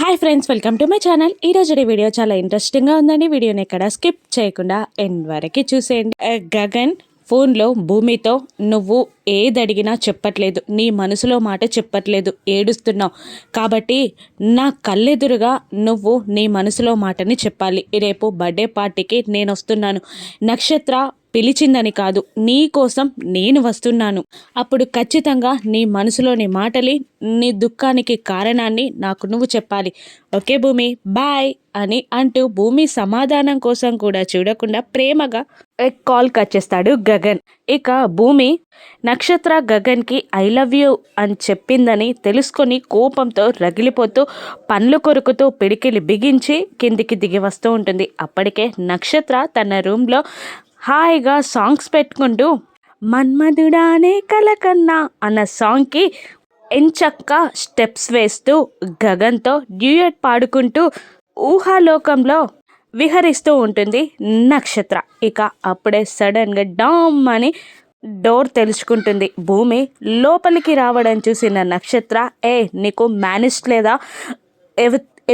Hi friends welcome to my channel ఈ రోజు video చాలా ఇంట్రెస్టింగ్గా ఉందండి. వీడియోని ఎక్కడ స్కిప్ చేయకుండా ఎండ్ వరకు చూసేయండి. Eh, గగన్ ఫోన్లో భూమితో నువ్వు ఏది అడిగినా చెప్పట్లేదు. నీ మనసులో మాట చెప్పట్లేదు. ఏడుస్తున్నావు. కాబట్టి నా కళ్ళెదురుగా నువ్వు నీ మనసులో మాటని చెప్పాలి. రేపు బర్త్డే పార్టీకి నేను వస్తున్నాను. నక్షత్ర పిలిచిందని కాదు నీ కోసం నేను వస్తున్నాను. అప్పుడు ఖచ్చితంగా నీ మనసులోని మాటలి నీ దుఃఖానికి కారణాన్ని నాకు నువ్వు చెప్పాలి. ఓకే భూమి బాయ్ అని అంటూ భూమి సమాధానం కోసం కూడా చూడకుండా ప్రేమగా కాల్ కట్ చేస్తాడు గగన్. ఇక భూమి నక్షత్ర గగన్కి ఐ లవ్ యూ అని చెప్పిందని తెలుసుకొని కోపంతో రగిలిపోతూ పండ్లు కొరుకుతూ పిడికిలి బిగించి కిందికి దిగి వస్తూ ఉంటుంది. అప్పటికే నక్షత్ర తన రూమ్లో హాయిగా సాంగ్స్ పెట్టుకుంటూ మన్మధుడానే కలకన్నా అన్న సాంగ్కి ఎంచక్క స్టెప్స్ వేస్తూ గగన్తో డ్యూయట్ పాడుకుంటూ ఊహాలోకంలో విహరిస్తూ ఉంటుంది నక్షత్ర. ఇక అప్పుడే సడన్గా డామ్ అని డోర్ తెలుసుకుంటుంది భూమి లోపలికి రావడం చూసిన నక్షత్ర ఏ నీకు మేనేజ్ లేదా?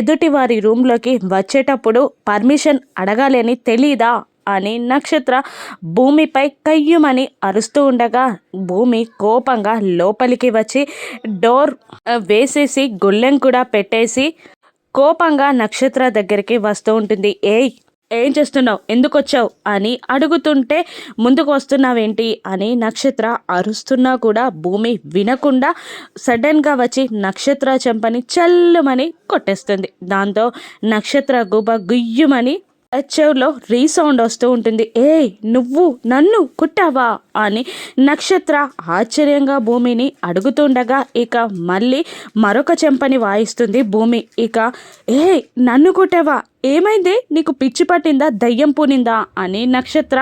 ఎదుటి వారి రూమ్లోకి వచ్చేటప్పుడు పర్మిషన్ అడగాలి అని తెలీదా? అని నక్షత్ర భూమిపై కయ్యుమని అరుస్తూ ఉండగా భూమి కోపంగా లోపలికి వచ్చి డోర్ వేసేసి గుళ్ళెం కూడా పెట్టేసి కోపంగా నక్షత్ర దగ్గరికి వస్తూ ఉంటుంది. ఏయ్ ఏం చేస్తున్నావు? ఎందుకు వచ్చావు అని అడుగుతుంటే ముందుకు వస్తున్నావేంటి? అని నక్షత్ర అరుస్తున్నా కూడా భూమి వినకుండా సడన్గా వచ్చి నక్షత్ర చెంపని చల్లుమని కొట్టేస్తుంది. దాంతో నక్షత్ర గుబ గుయ్యుమని చెవులో రీసౌండ్ వస్తూ ఉంటుంది. ఏయ్ నువ్వు నన్ను కుట్టావా? అని నక్షత్ర ఆశ్చర్యంగా భూమిని అడుగుతుండగా ఇక మళ్ళీ మరొక చెంపని వాయిస్తుంది భూమి. ఇక ఏయ్ నన్ను కుట్టావా? ఏమైంది? నీకు పిచ్చి పట్టిందా? దయ్యం పూనిందా? అని నక్షత్ర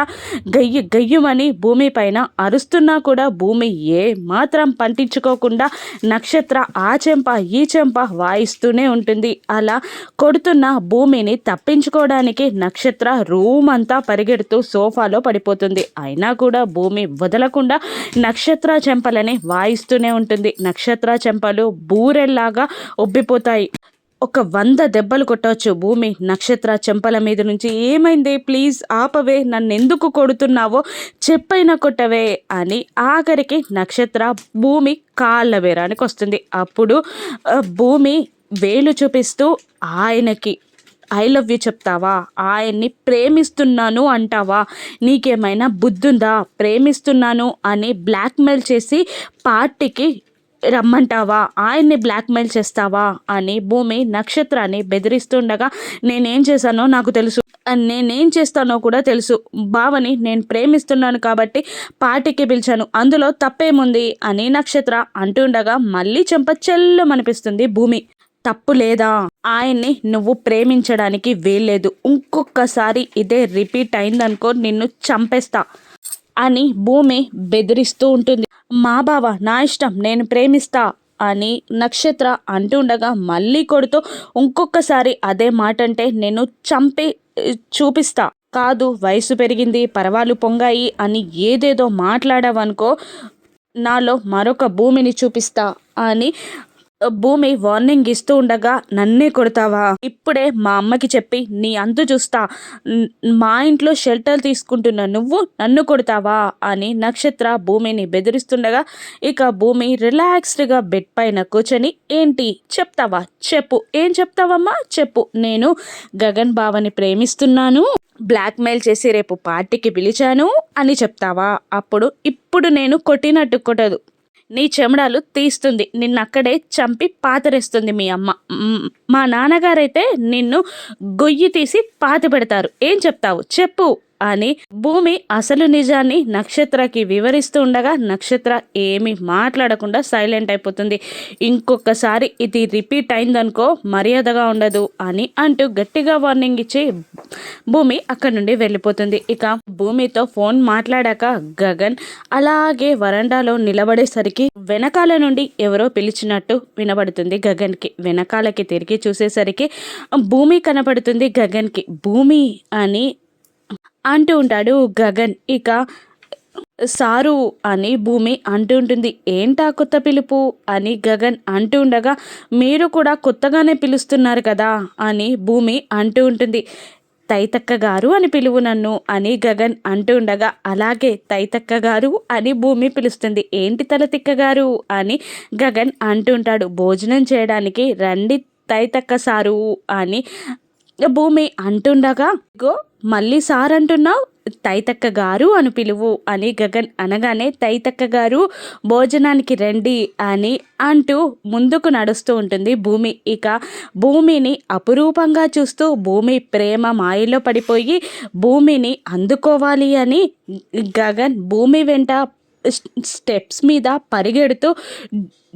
గయ్యి గయ్యమని భూమి పైన అరుస్తున్నా కూడా భూమి ఏ మాత్రం పంటించుకోకుండా నక్షత్ర ఆ చెంప ఈ చెంప వాయిస్తూనే ఉంటుంది. అలా కొడుతున్న భూమిని తప్పించుకోవడానికి నక్షత్ర రూమ్ అంతా పరిగెడుతూ సోఫాలో పడిపోతుంది. అయినా కూడా భూమి వదలకుండా నక్షత్ర చెంపలని వాయిస్తూనే ఉంటుంది. నక్షత్ర చెంపలు బూరెల్లాగా ఉబ్బిపోతాయి. ఒక వంద దెబ్బలు కొట్టవచ్చు భూమి నక్షత్ర చెంపల మీద నుంచి. ఏమైంది? ప్లీజ్ ఆపవే నన్ను ఎందుకు కొడుతున్నావో చెప్పైనా కొట్టవే అని ఆఖరికి నక్షత్ర భూమి కాళ్ళ వేరానికి వస్తుంది. అప్పుడు భూమి వేలు చూపిస్తూ ఆయనకి ఐ లవ్ యూ చెప్తావా? ఆయన్ని ప్రేమిస్తున్నాను అంటావా? నీకేమైనా బుద్ధుందా? ప్రేమిస్తున్నాను అని బ్లాక్మెయిల్ చేసి పార్టీకి రమ్మంటావా? ఆయన్ని బ్లాక్మెయిల్ చేస్తావా? అని భూమి నక్షత్రాన్ని బెదిరిస్తుండగా నేనేం చేశానో నాకు తెలుసు. నేనేం చేస్తానో కూడా తెలుసు. భావని నేను ప్రేమిస్తున్నాను కాబట్టి పార్టీకి పిలిచాను. అందులో తప్పేముంది? అని నక్షత్ర అంటుండగా మళ్ళీ చెంప చెల్లమనిపిస్తుంది భూమి. తప్పు లేదా? ఆయన్ని నువ్వు ప్రేమించడానికి వీల్లేదు. ఇంకొకసారి ఇదే రిపీట్ అయిందనుకో నిన్ను చంపేస్తా. అని భూమి బెదిరిస్తూ ఉంటుంది. మా బావ నా ఇష్టం నేను ప్రేమిస్తా అని నక్షత్ర అంటుండగా మళ్ళీ కొడుతూ ఇంకొకసారి అదే మాట అంటే నేను చంపి చూపిస్తా. కాదు వయసు పెరిగింది పరవాలు పొంగాయి అని ఏదేదో మాట్లాడావనుకో నాలో మరొక భూమిని చూపిస్తా అని భూమి వార్నింగ్ ఇస్తూ ఉండగా నన్నే కొడతావా? ఇప్పుడే మా అమ్మకి చెప్పి నీ అంతు చూస్తా. మా ఇంట్లో షెల్టర్ తీసుకుంటున్న నువ్వు నన్ను కొడతావా? అని నక్షత్ర భూమిని బెదిరిస్తుండగా ఇక భూమి రిలాక్స్డ్గా బెడ్ పైన కూర్చొని ఏంటి? చెప్తావా? చెప్పు. ఏం చెప్తావమ్మా? చెప్పు. నేను గగన్ బావని ప్రేమిస్తున్నాను. బ్లాక్మెయిల్ చేసి రేపు పార్టీకి పిలిచాను అని చెప్తావా? అప్పుడు ఇప్పుడు నేను కొట్టినట్టు కొట్టదు. నీ చెమడాలు తీస్తుంది. నిన్ను అక్కడే చంపి పాతరేస్తుంది మీ అమ్మ. మా నాన్నగారైతే నిన్ను గొయ్యి తీసి పాతి పెడతారు. ఏం చెప్తావు? చెప్పు. అని భూమి అసలు నిజాన్ని నక్షత్రకి వివరిస్తూ ఉండగా నక్షత్ర ఏమీ మాట్లాడకుండా సైలెంట్ అయిపోతుంది. ఇంకొకసారి ఇది రిపీట్ అయిందనుకో మర్యాదగా ఉండదు అని అంటూ గట్టిగా వార్నింగ్ ఇచ్చి భూమి అక్కడి నుండి వెళ్ళిపోతుంది. ఇక భూమితో ఫోన్ మాట్లాడాక గగన్ అలాగే వరండాలో నిలబడేసరికి వెనకాల నుండి ఎవరో పిలిచినట్టు వినబడుతుంది గగన్కి. వెనకాలకి తిరిగి చూసేసరికి భూమి కనపడుతుంది గగన్కి. భూమి అని అంటూ ఉంటాడు గగన్. ఇక సారు అని భూమి అంటూ ఉంటుంది. ఏంటా కొత్త పిలుపు? అని గగన్ అంటూ ఉండగా మీరు కూడా కొత్తగానే పిలుస్తున్నారు కదా? అని భూమి అంటూ ఉంటుంది. తైతక్క గారు అని పిలువు నన్ను అని గగన్ అంటూ ఉండగా అలాగే తైతక్క గారు అని భూమి పిలుస్తుంది. ఏంటి తలతిక్క గారు? అని గగన్ అంటుంటాడు భోజనం చేయడానికి రండి తైతక్క సారు అని భూమి అంటుండగా ఇగో మళ్ళీ సార్ అంటున్నావు తైతక్క గారు అని పిలువు అని గగన్ అనగానే తైతక్క గారు భోజనానికి రండి అని అంటూ ముందుకు నడుస్తూ ఉంటుంది భూమి. ఇక భూమిని అపురూపంగా చూస్తూ భూమి ప్రేమ మాయలో పడిపోయి భూమిని అందుకోవాలి అని గగన్ భూమి వెంట స్టెప్స్ మీద పరిగెడుతూ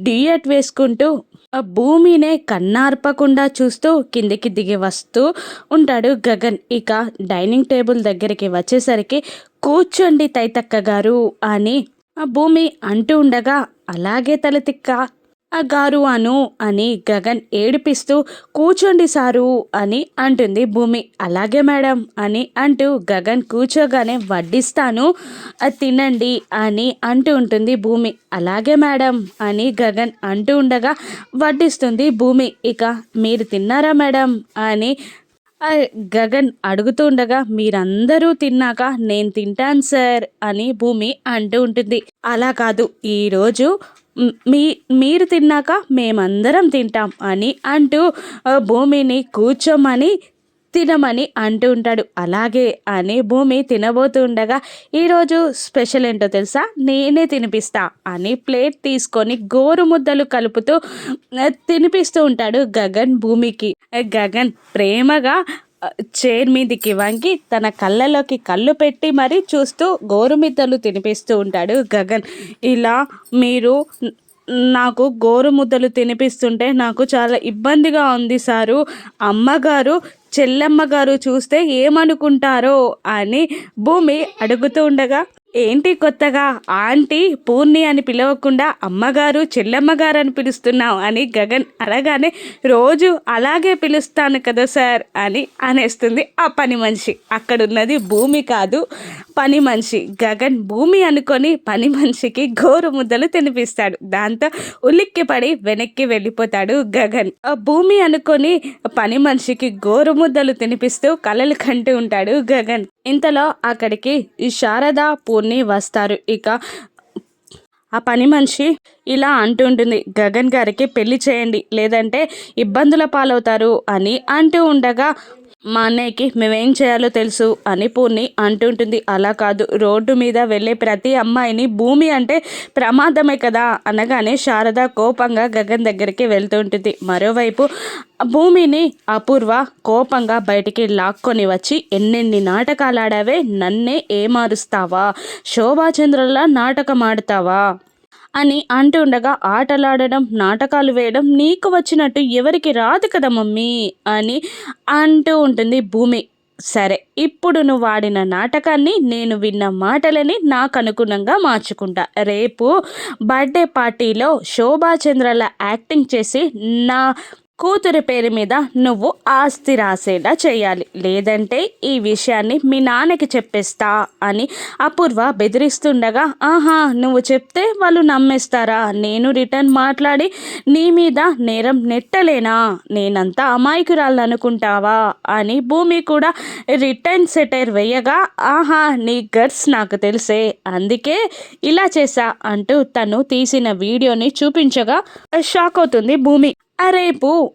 డియట్ వేసుకుంటూ ఆ భూమినే కన్నార్పకుండా చూస్తూ కిందికి దిగి వస్తూ ఉంటాడు గగన్. ఇక డైనింగ్ టేబుల్ దగ్గరికి వచ్చేసరికి కూర్చోండి తైతక్క గారు అని ఆ భూమి అంటూ ఉండగా అలాగే తలతిక్క గారు అను అని గగన్ ఏడిపిస్తూ కూర్చోండి సారు అని అంటుంది భూమి. అలాగే మేడం అని అంటూ గగన్ కూర్చోగానే వడ్డిస్తాను తినండి అని అంటూ ఉంటుంది భూమి. అలాగే మేడం అని గగన్ అంటూ ఉండగా వడ్డిస్తుంది భూమి. ఇక మీరు తిన్నారా మేడం అని గగన్ అడుగుతూ ఉండగా మీరందరూ తిన్నాక నేను తింటాను సార్ అని భూమి అంటూ ఉంటుంది. అలా కాదు ఈరోజు మీ మీరు తిన్నాక మేమందరం తింటాం అని అంటూ భూమిని కూర్చోమని తినమని అంటూ ఉంటాడు. అలాగే అని భూమి తినబోతూ ఉండగా ఈరోజు స్పెషల్ ఏంటో తెలుసా? నేనే తినిపిస్తా అని ప్లేట్ తీసుకొని గోరు ముద్దలు కలుపుతూ తినిపిస్తూ ఉంటాడు గగన్ భూమికి. గగన్ ప్రేమగా చైర్ మీదికి వంగి తన కళ్ళలోకి కళ్ళు పెట్టి మరీ చూస్తూ గోరుమిద్దలు తినిపిస్తూ ఉంటాడు గగన్. ఇలా మీరు నాకు గోరు ముద్దలు తినిపిస్తుంటే నాకు చాలా ఇబ్బందిగా ఉంది సారు. అమ్మగారు చెల్లెమ్మ గారు చూస్తే ఏమనుకుంటారో అని భూమి అడుగుతూ ఉండగా ఏంటి కొత్తగా? ఆంటీ పూర్ణి అని పిలవకుండా అమ్మగారు చెల్లమ్మగారు అని పిలుస్తున్నావు అని గగన్ అనగానే రోజు అలాగే పిలుస్తాను కదా సార్ అని అనేస్తుంది ఆ పని మనిషి. అక్కడున్నది భూమి కాదు పని మనిషి. గగన్ భూమి అనుకొని పని మనిషికి గోరు ముద్దలు తినిపిస్తాడు. దాంతో ఉలిక్కి పడి వెనక్కి వెళ్ళిపోతాడు గగన్. ఆ భూమి అనుకొని పని మనిషికి గోరు ముద్దలు తినిపిస్తూ కలలు కంటూ ఉంటాడు గగన్. ఇంతలో అక్కడికి ఈ శారద పూర్ణి వస్తారు. ఇక ఆ పని మనిషి ఇలా అంటుంటుంది గగన్ గారికి పెళ్ళి చేయండి లేదంటే ఇబ్బందుల పాలవుతారు అని అంటూ ఉండగా మా అన్నయ్యకి మేమేం చేయాలో తెలుసు అని పూర్ణి అంటుంటుంది అలా కాదు రోడ్డు మీద వెళ్ళే ప్రతి అమ్మాయిని భూమి అంటే ప్రమాదమే కదా అనగానే శారద కోపంగా గగన్ దగ్గరికి వెళ్తుంటుంది మరోవైపు భూమిని అపూర్వ కోపంగా బయటికి లాక్కొని వచ్చి ఎన్నెన్ని నాటకాలు ఆడావే నన్నే ఏమారుస్తావా? శోభాచంద్రలా నాటకం ఆడతావా అని అంటుండగా ఆటలాడడం నాటకాలు వేయడం నీకు వచ్చినట్టు ఎవరికి రాదు కదా మమ్మీ అని అంటూ ఉంటుంది భూమి. సరే ఇప్పుడు నువ్వు వాడిన నాటకాన్ని నేను విన్న మాటలని నాకు అనుగుణంగా మార్చుకుంటా. రేపు బర్త్డే పార్టీలో శోభాచంద్రల యాక్టింగ్ చేసి నా కూతురి పేరు మీద నువ్వు ఆస్తి రాసేలా చేయాలి. లేదంటే ఈ విషయాన్ని మీ నాన్నకి చెప్పేస్తా అని అపూర్వ బెదిరిస్తుండగా ఆహా నువ్వు చెప్తే వాళ్ళు నమ్మేస్తారా? నేను రిటర్న్ మాట్లాడి నీ మీద నేరం నెట్టలేనా? నేనంతా అమాయకురాలు అనుకుంటావా? అని భూమి కూడా రిటర్న్ సెటర్ వేయగా ఆహా నీ గర్స్ నాకు తెలిసే. అందుకే ఇలా చేశా అంటూ తను తీసిన వీడియోని చూపించగా షాక్ అవుతుంది భూమి. రేపు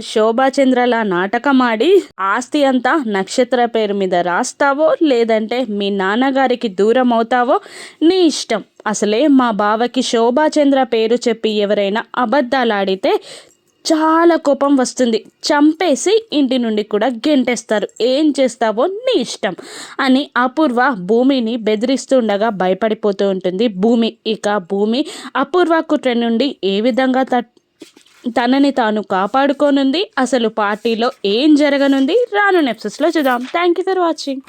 శోభాచంద్రల నాటకమాడి ఆస్తి అంతా నక్షత్ర పేరు మీద రాస్తావో లేదంటే మీ నాన్నగారికి దూరం అవుతావో నీ ఇష్టం. అసలే మా బావకి శోభాచంద్ర పేరు చెప్పి ఎవరైనా అబద్ధాలాడితే చాలా కోపం వస్తుంది. చంపేసి ఇంటి నుండి కూడా గెంటేస్తారు. ఏం చేస్తావో నీ ఇష్టం అని అపూర్వ భూమిని బెదిరిస్తుండగా భయపడిపోతూ ఉంటుంది భూమి. ఇక భూమి అపూర్వ కుట్ర నుండి ఏ విధంగా తట్ తనని తాను కాపాడుకోనుంది. అసలు పార్టీలో ఏం జరగనుంది? రాను నెప్సెస్లో చూద్దాం. Thank you for watching